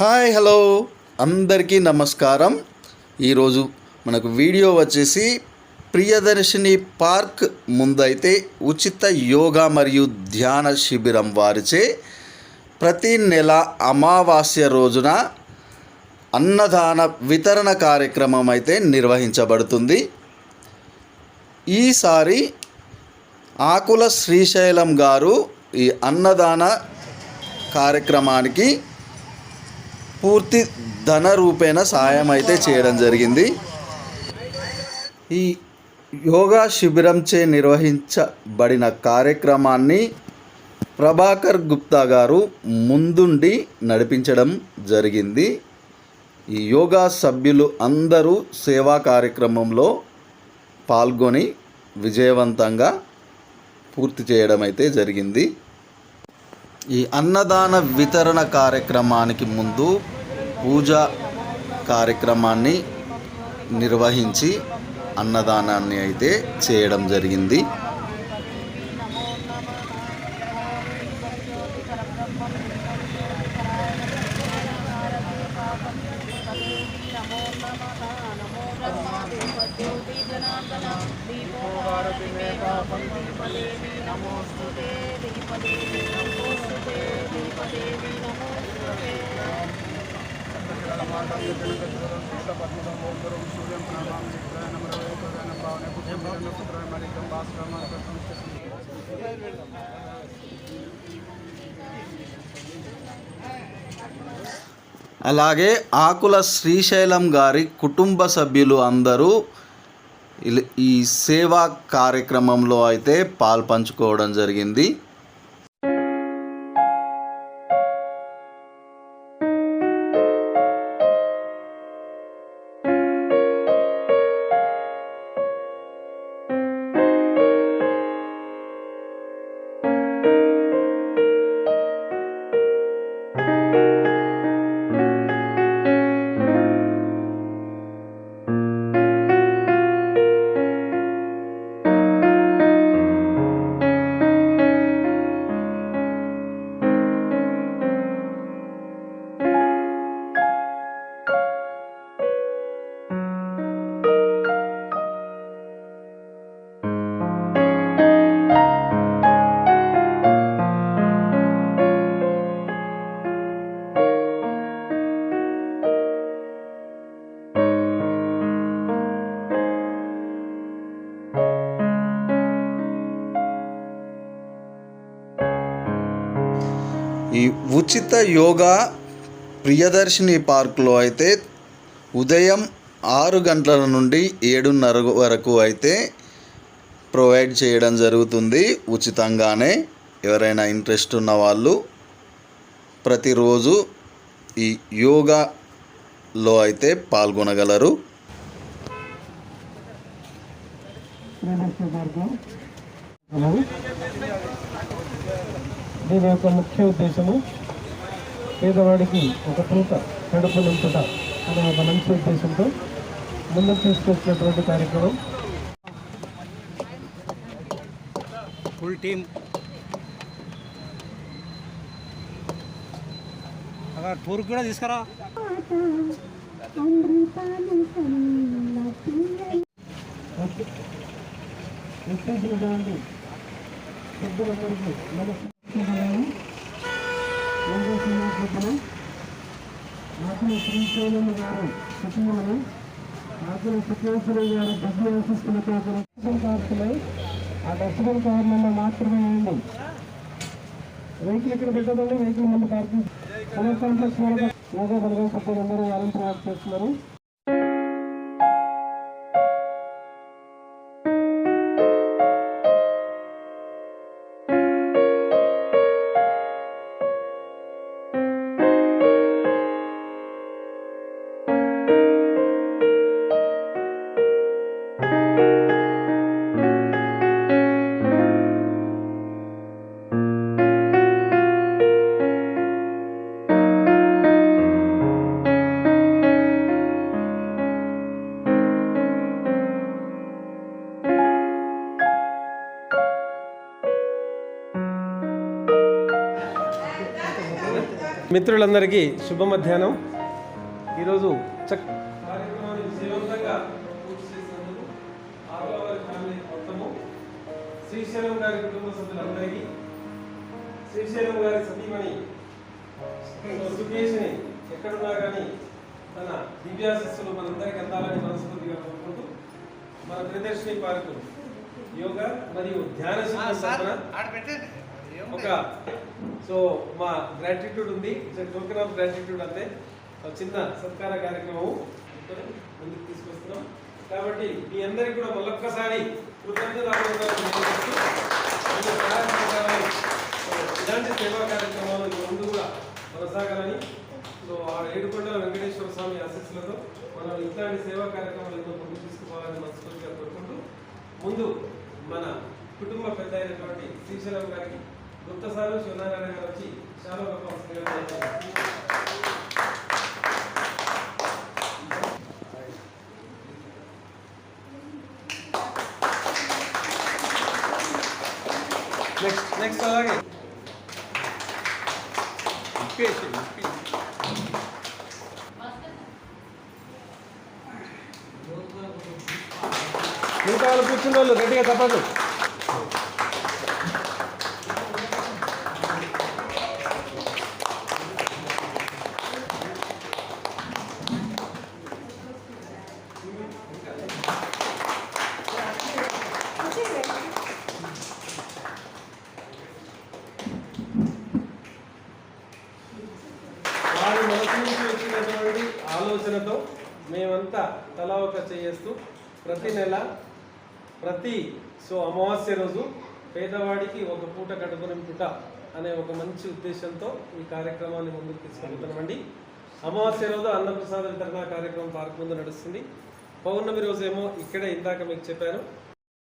Hi hello. అందరికీ నమస్కారం. ఈరోజు మనకు వీడియో వచ్చేసి ప్రియదర్శిని పార్క్ ముందైతే ఉచిత యోగా మరియు ధ్యాన శిబిరం వారిచే ప్రతి నెల అమావాస్య రోజున అన్నదాన వితరణ కార్యక్రమం అయితే నిర్వహించబడుతుంది. ఈసారి ఆకుల శ్రీశైలం గారు ఈ అన్నదాన కార్యక్రమానికి పూర్తి ధన రూపేణ సహాయం అయితే చేయడం జరిగింది. ఈ యోగా శిబిరంచే నిర్వహించబడిన కార్యక్రమాన్ని ప్రభాకర్ గుప్తా గారు ముందుండి నడిపించడం జరిగింది. ఈ యోగా సభ్యులు అందరూ సేవా కార్యక్రమంలో పాల్గొని విజయవంతంగా పూర్తి చేయడం అయితే జరిగింది. ఈ అన్నదాన వితరణ కార్యక్రమానికి ముందు పూజ కార్యక్రమాన్ని నిర్వహించి అన్నదానాన్ని అయితే చేయడం జరిగింది. అలాగే ఆకుల శ్రీశైలం గారి కుటుంబ సభ్యులు అందరూ ఈ సేవా కార్యక్రమంలో అయితే పాల్పంచుకోవడం జరిగింది. ఈ ఉచిత యోగా ప్రియదర్శిని పార్కులో అయితే ఉదయం ఆరు గంటల నుండి ఏడున్నర వరకు అయితే ప్రొవైడ్ చేయడం జరుగుతుంది. ఉచితంగానే ఎవరైనా ఇంట్రెస్ట్ ఉన్న వాళ్ళు ప్రతిరోజు ఈ యోగాలో అయితే పాల్గొనగలరు. దీని యొక్క ముఖ్య ఉద్దేశము పేదవాడికి ఒక పూట కడుపు నింపుట అనే ఒక మంచి ఉద్దేశంతో ముందుకు తీసుకొచ్చినటువంటి కార్యక్రమం. ఫుల్ టీమ్ అక్కడ టూర్ కూడా తీసుకురా. విశ్లేషించినటువంటి పెద్దలందరికీ నమస్కారం. ఆకుల శ్రీశైలం గారు సచివులను ఆకుల గారు డబ్బు ఆశిస్తులతో డస్ట్బిన్ ఆ డస్ట్బిన్ కార్లలో మాత్రమే వేయండి వెహికల్ ఇక్కడ పెట్టదండి వెహికల్ ముందు పార్కింగ్ కలర్ కాంప్లెక్స్ వాళ్ళ యోగా బలగా వాలంటీర్ చేస్తున్నారు మిత్రులందరికీ శుభ మధ్యాహ్నం ఈరోజు చక్ శ్రీశైలం గారి కుటుంబ సభ్యులందరికీ శ్రీశైలం గారి సతీమణి సుకేష్ని ఎక్కడున్నా కానీ తన దివ్యాశిస్సులు మనందరికీ అందాలని మనస్ఫూర్తిగా కోరుకుంటూ మన ప్రియదర్శిని పార్కు యోగా మరియు ధ్యాన శిక్షణ ఒక సో మా గ్రాటిట్యూడ్ ఉంది. టోకెన్ ఆఫ్ గ్రాటిట్యూడ్ అంటే చిన్న సత్కార కార్యక్రమం ముందుకు తీసుకొస్తున్నాం. కాబట్టి మీ అందరికీ కూడా మళ్ళొక్కసారి కృతజ్ఞతలు ఇలాంటి సేవా కార్యక్రమాలు ముందు కూడా కొనసాగాలని. సో ఆ ఏడుకొండల వెంకటేశ్వర స్వామి ఆశీస్సులతో మనం ఇట్లాంటి సేవా కార్యక్రమాలు ఎన్నో ముందు తీసుకుపోవాలని మనస్ఫూర్తిగా కోరుకుంటూ ముందు మన కుటుంబ పెద్ద అయినటువంటి శ్రీశైలం గారికి గుప్తసారు శివనారాయణ గారు వచ్చి చాలా గొప్ప. నెక్స్ట్ నెక్స్ట్ అలాగే. మిగతా వాళ్ళు కూర్చున్న వాళ్ళు గట్టిగా తప్పదు. ఆలోచనతో మేమంతా తలా ఒక చేస్తూ ప్రతి నెల ప్రతి సో అమావాస్య రోజు పేదవాడికి ఒక పూట కడుపుని పుట అనే ఒక మంచి ఉద్దేశంతో ఈ కార్యక్రమాన్ని ముందుకు తీసుకెళ్తున్నామండి. అమావాస్య రోజు అన్నప్రసాద వితరణ కార్యక్రమం పార్క్ ముందు నడుస్తుంది. పౌర్ణమి రోజేమో ఇక్కడే ఇందాక మీకు చెప్పాను.